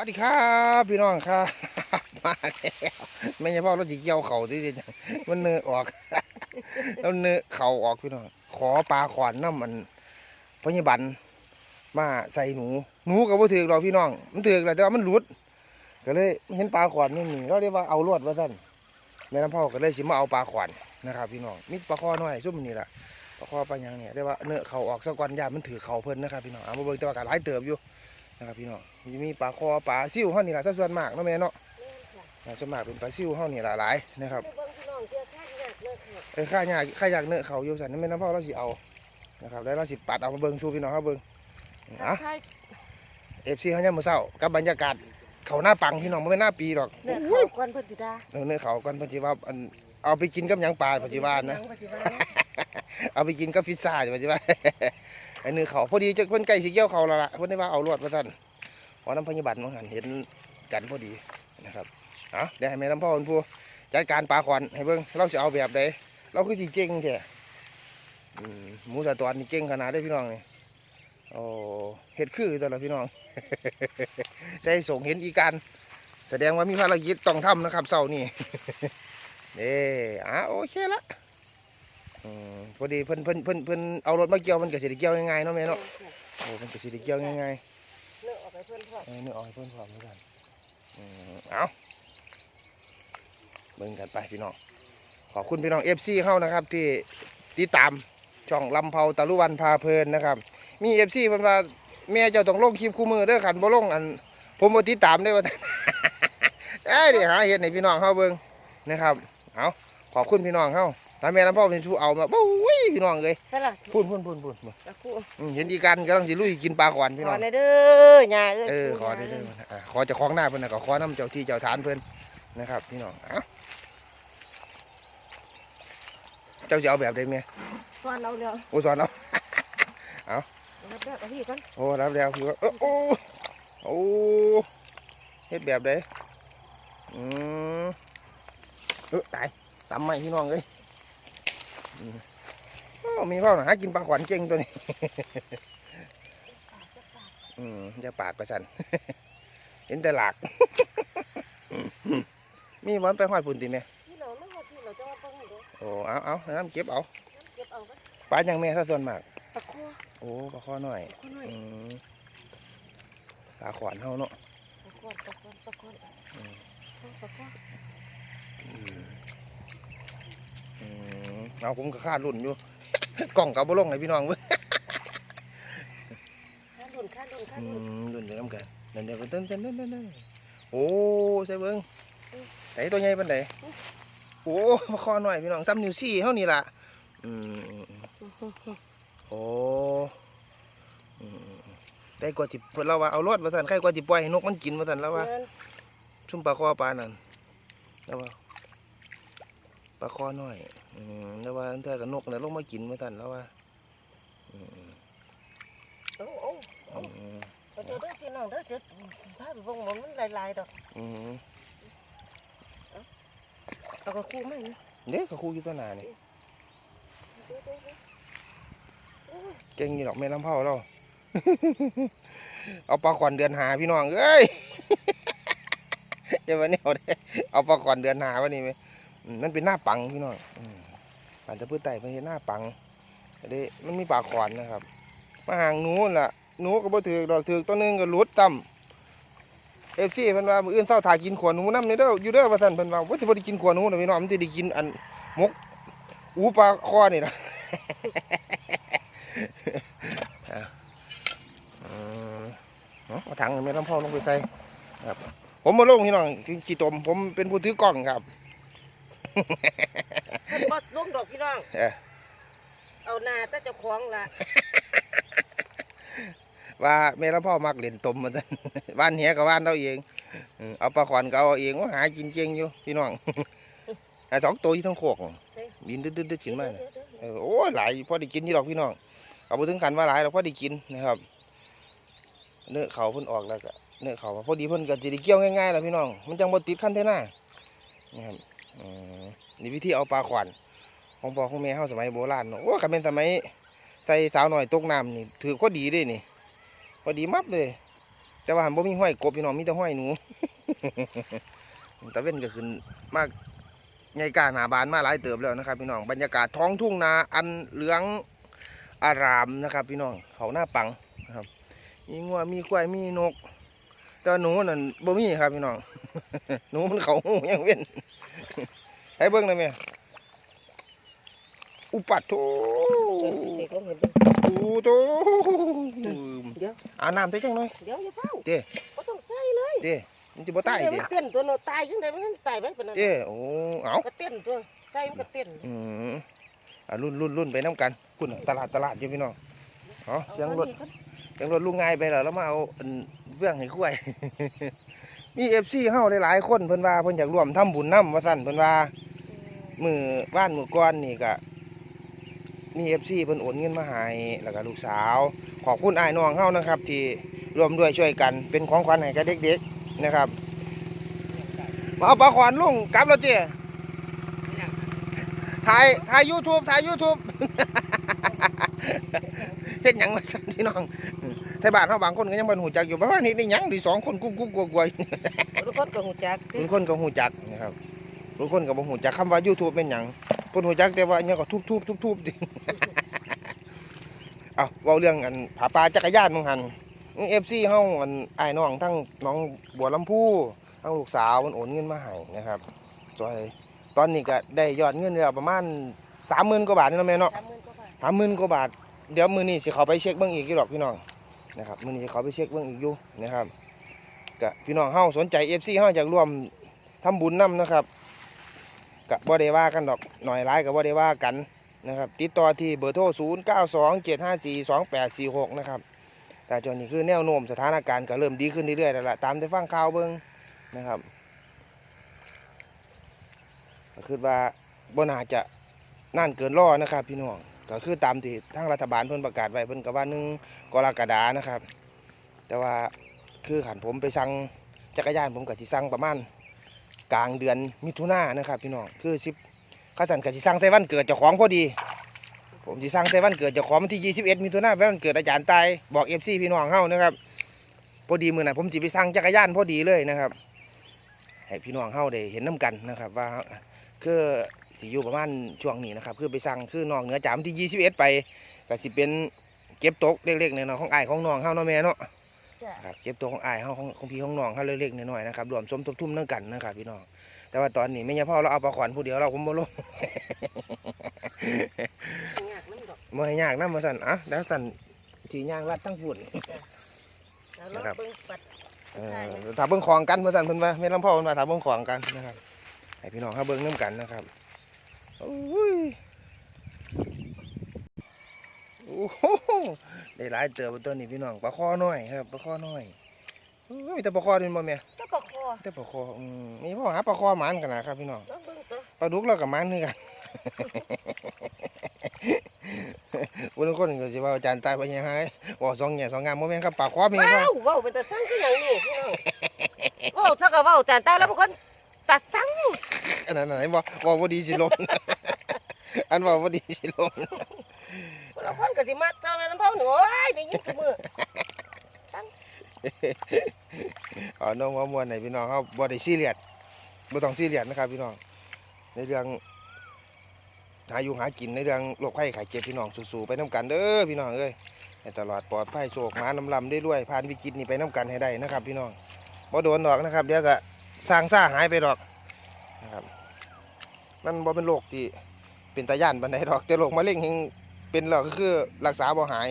วัสดีครับพี่น้องครับมาแล้วไม่ใช่พ่อรถจีเกี่ยวเข่าที่นี่มันเนื้อออกแล้วเนื้อเข่าออกพี่น้องขอปลาขวานน้ำมันพญบันมาใส่หนูหนูกับว่าถือเราพี่น้อง มันถือกแหละแต่ว่ามันหลุดก็เลยเห็นปลาขวานนี่นี่เราเรียกว่าเอาลวดว่าสั้นแม่น้ำพ่อก็เลยสิมาเอาปลาขวานนะครับ พี่น้องมีปลาคอน้อยซุ่มนี่แหละปลาคอปลาหยังเนี่ยเรียกว่าเนื้อเข่าออกสักวันยามันถือเข่าเพิ่นนะครับพี่น้องเอามาเบิ่งแต่ว่าก็หลายเติบอยู่ นะครับพี่น้องมีมีปลาคอปลาซิ่วเฮานี่ล่ะซะส่วนมากเนาะแม่เนาะอ่าส่วนมากเป็นปลาซิ่วเฮานี่ล่ะหลายนะครับเบิ่งพี่น้องเจอข้างยากเลยค่ะเอ้ยข้ายากข้ายากเนื้อเขาอยู่สั่นแม่น้ำพ่อเราสิเอานะครับแล้วเราสิปัดเอามาเบิ่งสู่พี่น้องเฮาเบิ่งอะใช่ FC เฮายังมื้อเช้ากับบรรยากาศเขาหน้าปังพี่น้องบ่แม่นหน้าปีดอกเนี่ยเขาควันเพิ่นติดาเออเนื้อเขาก่อนเพิ่นสิว่าอันเอาไปกินกับหยังปลาเพิ่นสิว่านะปัจจุบันนะเอาไปกินกับพิซซ่าเพิ่นสิว่าไอ้เนื้อเขาพอดีจะเพิ่นใกล้สิเกี่ยวเขาแล้วล่ะเพิ่นได้ว่าเอาลวดว่าซั่นขอน้ำพยาบาลมาหันเห็นกันพอดีนะครับเอาเดี๋ยวให้แม่ลำพ่อคุณผู้จัดการปลาขวัญให้เบิ่งเราจะเอาแบบใดเราคือสิเก่งแท้หมูสะตอนนี่เก่งขนาดได้พี่น้องนี่โอ้เฮ็ดคือตัวละพี่น้องใส่ส่งเห็นอีการแสดงว่ามีภารกิจต้องทำนะครับเสาร์นี่เด้อะโอเคละ อืมพอดีเพิ่นเพิ่นเพิ่นเพิ่นเอารถมาเกี่ยวมันก็สิได้เกี่ยวง่ายๆเนาะแม่เนาะโอ้มันก็สิได้เกี่ยวง่ายๆเลิกออกไปเพิ่นพอเออนึกออกให้เพื่อนความเหมือนกันอืมเอาเบิ่งกันไปพี่น้องขอบคุณพี่น้องเอฟซีเข้านะครับ ที่ติดตามช่องลำเผาตะลุวันพาเพลินนะครับ มีเอฟซีเพิ่นว่าแม่เจ้าต้องลงคลิปคู่มือเด้อขันบ่ลงอัน ผมบ่ติดตามได้อว่า เอ้ยเดี๋ยวหาเฮ็ดให้พี่น้องเฮาเบิ่งนะครับเอาขอบคุณพี่น้องเฮา ถ้าแม่ลำเผาเป็นผู้เอามาบุ้ยพี่น้องเอ้ยสลัดพูนพูนพูนพูนตะคู่อืมเห็นดีกันกำลังสิลุยกินปลาขวานพี่ขน้อองในเด้อย่าเอ้ยเออขอได้เด้ออะขอเจะคล้าของหน้าเพิ่นนะก็ขอน้ำเจ้าที่เจ้าฐานเพิ่นนะครับ พี่น้องเอ้าเจ้าจะเอาแบบใดแม่ฟอนเอาเร็วโอ้สอนเอารับได้กับพี่ก่อนโอ้รับแล้วพี่ว่าเออโอ้โอ้เฮ็ดแบบใดอืมเออตายตำไม่พี่น้องเอ้ยอื มโอ้มีเพ่อหนาหากินปลาขวัญเก่งตัวนี้อืมอย่าปากกระสันเห็นแต่หลากมีวันไปหอดปุ่นติแม่พี่น้องไม่ว่าพี่เราจะว่าเบิ่งให้เด้อโอ้เอาเอาน้ำเก็บเอาเก็บเอาไว้ปลาอย่างแม่ซะส่วนมากตะคู่โอ้ปลาข้อหน่อยตะคู่หน่อยอืมปลาขวานเฮาเนาะตะคู่ตะคู่ตะคู่อืมตะคู่ เอาผมก็คาดรุ่นอยู่ กล่องกับบ่ลงให้พี่น้องเว้ยข้าดุนข้าดุนข้าอืดุนมรุ่นเดียวกันนั่นเดียวกันเต้นเต้นเต้นเต้นเต้นโอ้ใส่เบิ่งไหนตัวใหญ่ปานใดโอ้ปลาข้อหน่อยพี่น้องซ้ำนิ้วซี่เฮานี่ล่ะอืมอืมอืมโอ้อืมๆได้กว่าจิเพิ่นเราว่าเอารถมาสั่นใครกว่าจิปล่อยให้นกมันกินมาสั่นแล้วว่าเงินชุ่มปลาคอปลานั่นแล้วว่า ปลาคอน้อย อืมแล้วว่าตั้งแต่กับนกเนี่ยลงมากินมาสั่นแล้วว่าอืมโอ้โอ้ๆอืมขอโทษเด้อพี่น้องเด้อเจ็ดภาพวงมันมันลายๆดอกอืมเอากระคู่ไหมนะเด็กเขาคู่อยู่ตัวหนานี่เก่งอยู่ดอกแม่ลำเผาเรา เอาปลาขวัญเดือนหาพี่น้องเอ้ยเดี๋ยววันนี้เอาได้เอาปลาขวัญเดือนหาวันนี้ไหมอื มันเป็นหน้าปังพี่น้องอืมอาจจะพืชไต่เป็นหน้าปังแต่เด้มันมีปลาขวัญนะครับ มาห่างหนูนั่นล่ะหนูก็บ่ถือดอกถือกตัวหนึงก็ลุดต่ำเอฟซีเพิ่นว่ามื้ออื่นเช้าถ่ายกินขวหนูน้ำเด้ออยู่เด้อว่าซั่นเพิ่นว่าว่าสิบ่ได้กินขวหนูนะพี่น้องมันสิได้กินอันมกอูปลาคอนี่ล่ะอะอืมเอาถังแม่ลำพ่อลงไปใส่ครับผมมาลงพี่น้องกี่ตม ผมเป็นผู้ถือกล้องครับ เพิ่นบ่ลงดอกพี่น้อง เอ้อเอาหน้าแต่เจ้าของล่ะว่าแม่ลำพ่อมักเล่นตมมาซั่นบ้านเหียกับบ้านเราเองอืมเอาปลาขวัญก็เอาเองว่าหากินเก่งอยู่พี่น้อง หาสองตัวอยู่ทั้งโคกบินดึดๆๆขึ้นมาน่ะ เออโอ้ยหลายพอได้กินนี่หรอกพี่น้องเอาไปถึงขันว่าหลายเราพอได้กินนะครับ เนื้อเขาเพิ่นออกแล้วก็เนื้อเขาพอดีเพิ่นก็จะได้เกี่ยวง่ายๆแล้วพี่น้อง มันจังบ่ติดขั้นเท่หน้านะครับอืม นี่วิธีเอาปลาขวัญของพ่อของแม่เฮาสมัยโบราณเนาะโอ้คันเป็นสมัยใส่สาวหน่อยตกน้ำนี่ถือก็ดีด้วยนี่พอดีมับเลย แต่ว่าหันบ่มีห้อยกบพี่น้องมีแต่ห้อยหนูตะเว้นก็ขึ้นมากใหญ่กล้าหนาบานมาหลายเติบแล้วนะครับ พี่น้องบรรยากาศท้องทุ่งนาอันเหลืองอารามนะครับ พี่น้องเขาหน้าปังนะครับ มีงัวมีควายมีนกแต่หนูนั่นบ่มีครับพี่น้องหนูมันเขาหูยังเว้น ให้เบิ่งได้ไหมอุปัตโตเด็กลงเห็นเบิ่งอูโตเดี๋ยวอาน้ำใส่จังหน่อยเดี๋ยวอย่าเฝ้าเด้บ่ต้องใส่เลยเด้มันจะบ่ตายเดี๋ยวเด้มันเต้นตัวเนาะตายจังได๋มันตายไปปานนั้นเด้โอ้เอาก็เต้นตัวใส่มันก็เต้นอืมอะรุ่นรุ่นรุ่นไปน้ำกันคุณตลาดตลาดอยู่พี่น้องเอ๋อเสียงรถเสียงรถลุงง่ายไปแล้วแล้วมาเอาอันเรื่องให้คุ้ย มีเอฟซีเฮาหลายๆคนเพิ่นว่าเพิ่นอยากร่วมทำบุญนำว่าซั่นเพิ่นว่ามือบ้านมือก้อนนี่ก็มีเอฟซีเพิ่นโอนเงินมาให้แล้วก็ลูกสาว ขอบคุณอ้ายน้องเฮานะครับ ที่ร่วมด้วยช่วยกันเป็นของขวัญให้กับเด็กๆนะครับมาเอาปลาขวานลุงกลับแล้วเจ้ถ่ายถ่าย YouTube ถ่าย YouTube เฮ็ดหยังมาสั่นพี่น้อง ไทยบ้านเฮาบางคนก็ยังบ่ฮู้จักอยู่ประมาณนี้ได้หยังดีสองคนกุ๊กกุ๊กกลัวๆทุกคนก็ฮู้จักบางคนก็ฮู้จักนะครับบางคนก็บ่ฮู้จักคำว่า YouTube เป็นหยังเพิ่นฮู้จักแต่ว่าอันเนี้ยก็ทุบๆทุบๆดิเอาเว้าเรื่องอันผาปลาจักรยานมึงหัน FC เฮาอันอ้ายน้องทั้งน้องบัวลำพูทั้งลูกสาวมันโอนเงินมาให้นะครับจอยตอนนี้ก็ได้ยอดเงินแล้วประมาณ30,000กว่าบาทนี่เนาะแม่เนาะ30,000กว่าบาทสามหมื่นกว่าบาท เดี๋ยวมือนี้สิเขาไปเช็คเบื้องอีกอยู่หรอกพี่น้อง นะครับมือนี้เขาไปเช็คเบื้องอีกอยู่นะครับกับพี่น้องเฮาสนใจเอฟซีเฮาอยากร่วมทำบุญนํนะครับกับบ่ได้ว่ากันดอกหน่อยร้ายกับบ่ได้ว่ากันนะครับติดต่อที่เบอร์โทร 0 9 2 7 5 4 2 8 4 6 นะครับแต่จนนี้คือแนวโน้มสถานการณ์ก็เริ่มดีขึ้นเรื่อยๆแล้วล่ะตามที่ฟังข่าวเบิ่งนะครับคือว่าบ่น่าจะนั่นเกินรอนะครับ พี่น้อง ก็คือตามที่ทางรัฐบาลเพิ่นประกาศไว้เพิ่นก็ว่าหนึ่งกรกฎานะครับ แต่ว่าคือขันผมไปสั่งจักรยานผมก็สิสั่งประมาณกลางเดือนมิถุนายนนะครับพี่น้องคือสิบข้าสันก็สิสั่งใส่วันเกิดเจ้าของพอดี ผมสิสั่งใส่วันเกิดเจ้าของวันที่21มิถุนายนวันเกิดอาจารย์ตายบอก FC พี่น้องเฮานะครับพอดีมือนั้นผมสิไปสั่งจักรยานพอดีเลยนะครับให้พี่น้องเฮาได้เห็นน้กันนะครับ ว่า คือสิอยู่ประมาณช่วงนี้นะครับ คือไปสั่งคือนอกเหนือจากวันที่ 21 ไปก็สิเป็นเก็บตกเล็กๆน้อยๆของอ้ายของน้องเฮาเนาะแม่เนาะจ้ะครับเก็บตกของอ้ายเฮาของของพี่ของน้องเฮาเล็กๆน้อยๆนะครับรวมสมทบทุนนั่งกันนะครับพี่น้องแต่ว่าตอนนี้แม่ยาพ่อเราเอาปลาขวัญผู้เดียวเราผมบ่ลงยากนำดอกบ่ให้ยากนำว่าซั่นอะแล้วซั่นสิย่างลัดทั้งพุ่นแล้วนะครับเบิ่งปัดเออถ้าเบิ่งของกันว่าซั่นเพิ่นว่าแม่ลำพ่อเพิ่นว่าถ้าเบิ่งของกันนะครับ ให้พี่น้องเฮาเบิ่งนํกันนะครับโอ้ยโอ้โหได้หลายเติบตัวนี้พี่น้องปลาคอน้อยครับปลาคอน้อยโอ้ยมีแต่ปลาคอเป็นบ่แม่ตะปะคอแต่ปลาคออืมมีพ่อหาปลาคอหมันกันนะครับพี่น้องลองเบิ่งตัวปลาดุกเรากับมันคือกันวันคนก็สิว่าอาจารย์ตายไปยังไงบอกสองแง่สองงามโมเมนต์ครับปลาคอมีคว้ารับวเว้าเป็นตาสั่งคือหยังนี่พี่น้องเว้าซะก็เว้าจานตายแล้วบางคนตาสั่ง อันนั้นไหนบอกบอกว่าดีสิลม อันบอกว่าดีสิลม คนละคนก็สิมักเจ้าแม่ลำเผาหนูโอ้ยได้ยินกับมืออ๋อน้องว่ามวนไหนพี่น้องเขาบ่ได้ซีเรียสบ่ต้องซีเรียสนะครับพี่น้อง ในเรื่องหาอยู่หากินในเรื่องโรคภัยไข้เจ็บพี่น้องสู้ๆไปน้ำกันเด้อพี่น้องเอ้ยให้ตลอดปลอดภัยโชคหมาน้ำลำได้ด้วยผ่านวิกฤตนี้ไปน้ำกันให้ได้นะครับ พี่น้องบ่โดนดอกนะครับเดี๋ยวก็สร้างซ่าหายไปดอกนะครับ มันบ่เป็นโรคที่เป็นตาย่านบันไดดอก แต่โรคมะเร็งยังเป็นแล้วก็คือรักษาบ่หาย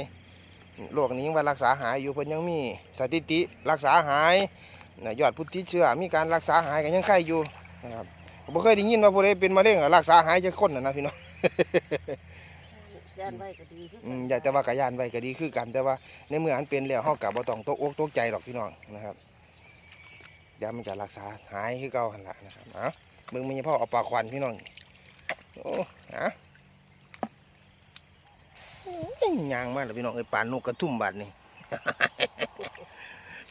โรคนี้ยังว่ารักษาหายอยู่เพิ่นยังมีสถิติรักษาหายน่ะยอดผู้ติดเชื้อมีการรักษาหายกันยังไข้อยู่นะครับบ่เคยได้ยินว่าผู้ใดเป็นมะเร็งอะรักษาหายจักคนน่ะนะพี่น้องย่านไว้ก็ดีคืออืกัมนอยากจะว่ากะยานไว้ก็ดีคือกัน แต่ว่าในเมื่ออันเป็นแล้วเฮากับบ่ต้องตกอกตกใจหรอกพี่น้องนะครับเดี๋ยวมันจะรักษาหายคือเก่าหั่นล่ะนะครับเอ้า เบิ่งมีพ่อเอาปลาควันพี่น้องโอ้ฮะโอ้ยยางมากเลยพี่น้องเอ้ยปานนกกระทุ่มบาดนี่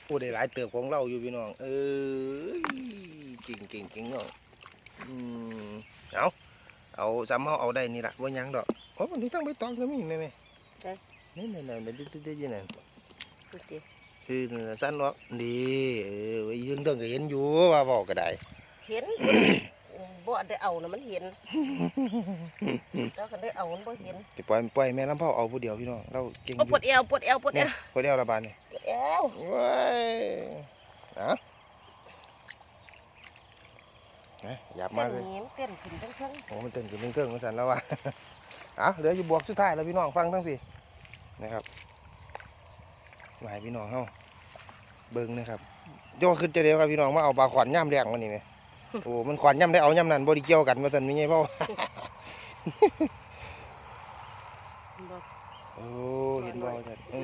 โอ้ได้หลายเติบของเราอยู่พี่น้อง เอ้ยจริงจริงจริงเนาะอืมเอาเอาซ้ำเฮาเอาได้นี่ล่ะบ่หยังดอกโอ้มันที่ตั้งใบตองก็มีแม่แม่นี่นี่นี่มันดื้อๆๆนั่นดูสิคือนั่นน่ะสั้นเนาะดีเออไอ้ยืนเดิงก็เห็นอยู่ว่าบอกก็ได้ เห็นบ่ได้เอานะมันเห็นแล้วก็ได้เอามันบ่เห็นจะปล่อยปล่อยแม่ลำเผาเอาผู้เดียวพี่น้องเราเก่งอเอายู่ปวดเอวปวดเอวปวดเอเนี่ยวผู้เดียวระบาดนี่ปวดเอวว้ายอะนะหยับเต้มานเลย หนีเต้นขึ้นทั้งทั้งโอ้มันเต้นกินเครื่องๆมันสั่นแล้วว่ะเอาเหลืออยู่บวกสุดท้ายแล้วพี่น้องฟังทั้งพี่นะครับมาให้พี่น้องเฮาเบิ่งนะครับโยกขึ้นจะเดียวครับพี่น้องมาเอาปลาขวัญย่ำแดงวันนี้ไหม โอ้ มันขวัญย่ำได้เอาย่ำนั่นบริเกี่ยวกันมาสันมีไงพ่อบ่โอ้เห็นบ่จัดอื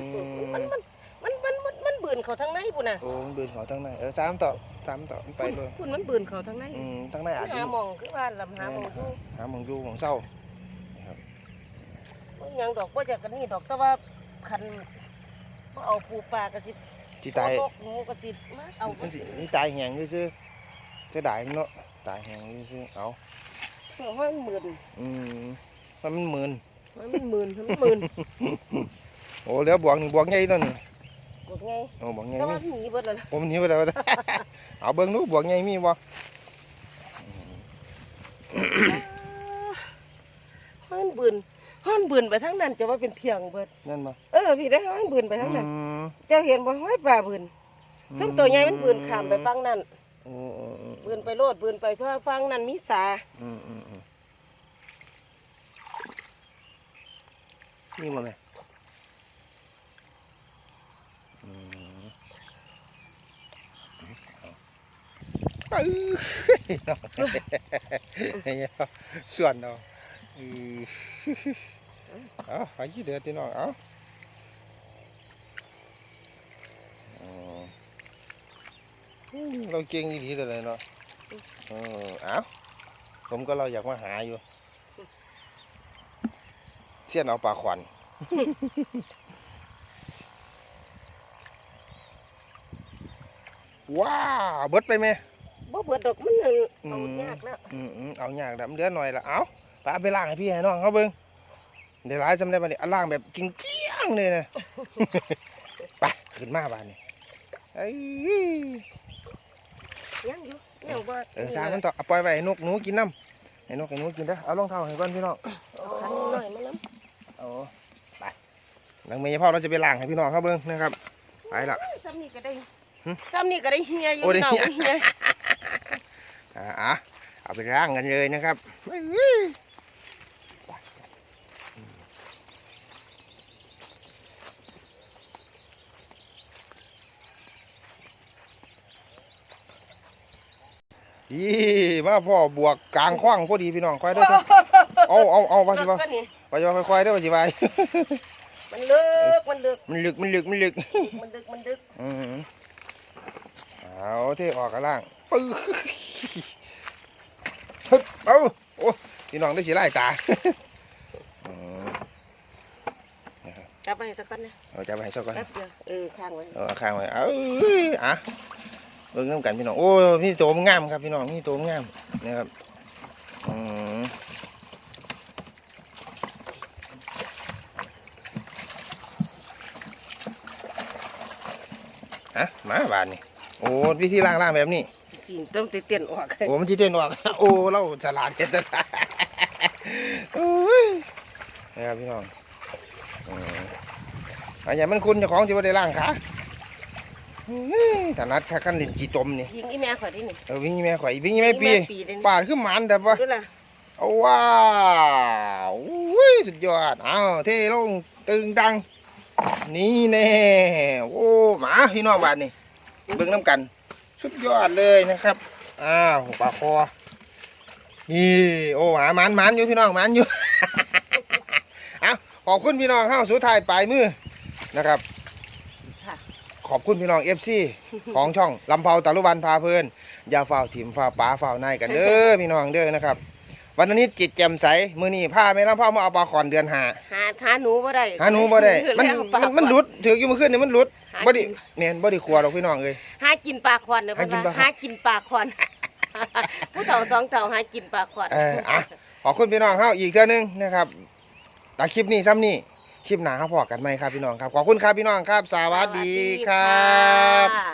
มันมมันมันมันมันมันบืนเขาทั้งในปุ่นน่ะโอ้มันเบินเขาทั้งในเออสามต่อสามต่อมันไปเลยปุ่นมันบืนเขาทั้งในอืมทั้งในอาจจะหาหมองคือว่าลำหาหมองอยู่หาหมองอยู่ของเศร้าบ่หยังดอกบ่จากกันนี่ดอกแต่ว่าคันบ่เอาปูปลากระสิที่ตายนกหนูกระสิมาเอามันสิมันตายแหงซื่อๆ เสียดายมันเนาะตายแหงซื่อๆเอาเพื่อให้มันหมื่นอืมมันมันหมื่นให้มันหมื่นให้มันหมื่นโอ้เหลือบวกนี่บวกใหญ่ตัวนี่กดไงโอ้บวกใหญ่แต่ว่านี่หนีเบิดแล้วนะโอ้มันหนีไปแล้วเอาเบิ่งดูบวกใหญ่มีบ่ให้มันบืนให้มันบืนไปทั้งนั้นจะว่าเป็นเที่ยงเบิดนั่นบ่เออพี่ได้ให้มันบืนไปทั้งนั้นอืมเจ้าเห็นบ่ห้อยปลาบืนซึ่งตัวใหญ่มันบืนข้ามไปฝั่งนั้น โอ้โอ้โอ้บืนไปโลดบืนไปทั่วฝั่งนั้นมีสาอืมอืมอืมนี่มาไหมอืมเอาเอ้ยเอาส่วนเนาะอือเอาหายี่เดือดที่น้องเอาอ๋ออืม เราเก่งดีๆเลยเนาะเออเอาผมก็เราอยากมาหาอยู่ เสี้ยนเอาปลาขวัญว้าวเบิดไปไหมบ่เบิดดอกมันเอาอืมยากแล้วอืมอืมเอาอยากดำเดือหน่อยละเอาไปเอาไปล้างให้พี่ให้น้องเขาเบิ่งเดี๋ยวร้ายจำได้ปะเนี่ยเอาล้างแบบกิงเกี้ยงๆเลยนะไปขึ้นมาบ้านนี่เอ้ ยยังอยู่ยังบ่เออช้างมันต่อเอาปล่อยไว้ให้นกหนูกินน้ำให้นกให้หนูกินเด้อเอารองเท้าให้ก่อนพี่น้องเอาคันหน่อยมานํเอาไปหลังเมย์พ่อเราจะไปล้างให้พี่น้องเขาเบิ่งนะครับไปละซ้ำนี่ก็ได้หึซ้ำนี่ก็ได้เฮียอยู่โอ้ได้น้องเหี้ยเฮียอ่าอะเอาไปล้างกันเลยนะครับ ยี่มาพ่อบวกกลางขว้างพอดีพี่น้องค่อยเด้อเด้อเอาเอาเอาว่าสิว่าก็นี่ว่าสิว่าค่อยๆเด้อว่าสิว่ามันลึกมันลึกมันลึกมันลึกมันลึกมันลึกมันลึกอืมเอาเทออกกันล่างปึ๊บฮึบเอาโอ้พี่น้องได้สีไล่ตาอืมจับไปสักคนนะเอาจะไปให้สักก่อนแป๊บเดียวเออข้างไว้เอาข้างไว้เอาอะ เบิ่งน้ำกันพี่น้อง โอ้พี่โตมันงามครับพี่น้องพี่โตมันงามนะครับอืมฮะมาบานนี่ โอ้วิธีล่างล่างแบบนี้ จริงต้องเต้นๆออกโอ้มันจีเต้นออก โอ้เราฉลาดเกินไปโอ้ยนะครับพี่น้องอืมอันนี้มันคุณเจ้าของที่ว่าได้ล่างขาอื้อ ถนัดแค่ขั้นลินจีตมนี่ยิงอีแม่ข่อยที่นี่เออวิ่งยี่แม่ข่อยวิ่งยี่แม่ปีปีเด้นี่ปาดขึ้นหมันแต่ปะดูล่ะเอาว้าวอุ้ยสุดยอดอ้าวเท่ลงตึงดัง นี่แน่โอ้หมาพี่น้องบาดนี่เบิ่งน้ำกัน สุดยอดเลยนะครับอ้าวปลาคอนี่โอ้หามันมันอยู่พี่น้องมันอยู่เอาขอบคุณพี่น้องเข้าสุดท้ายปลายมือนะครับค่ะ ขอบคุณพี่น้องเอฟซีของช่องลำเพาตะลุวันพาเพลินอย่าเฝ้าถิ่มเฝ้าป้าเฝ้านายกันเด้อพี่น้องเด้อนะครับ วันนี้จิตแจ่มใสมือนี้พาแม่ลำเพามาเอาปลาขอนเดือนหาหาหาหนูบ่ได้หาหนูบ่ได้มันแล้วปลามันมันหลุดถืออยู่เมื่อคืนนี่มันหลุดหาบ่ไดิกินแม่นบ่ไดิขัวหรอกพี่น้องเอ้ย หากินปลาควันเด้อหากินปลาหากินปลาควันผู้เฒ่าสองเฒ่าหากินปลาควัน เอออะขอบคุณพี่น้องเฮาอีกเทื่อนึงนะครับตาคลิปนี้ซ้ำนี่ คลิปหนาเขาพอกันไหมครับพี่น้องครับ ขอบคุณครับพี่น้องครับ สวัสดีครับ ค่ะ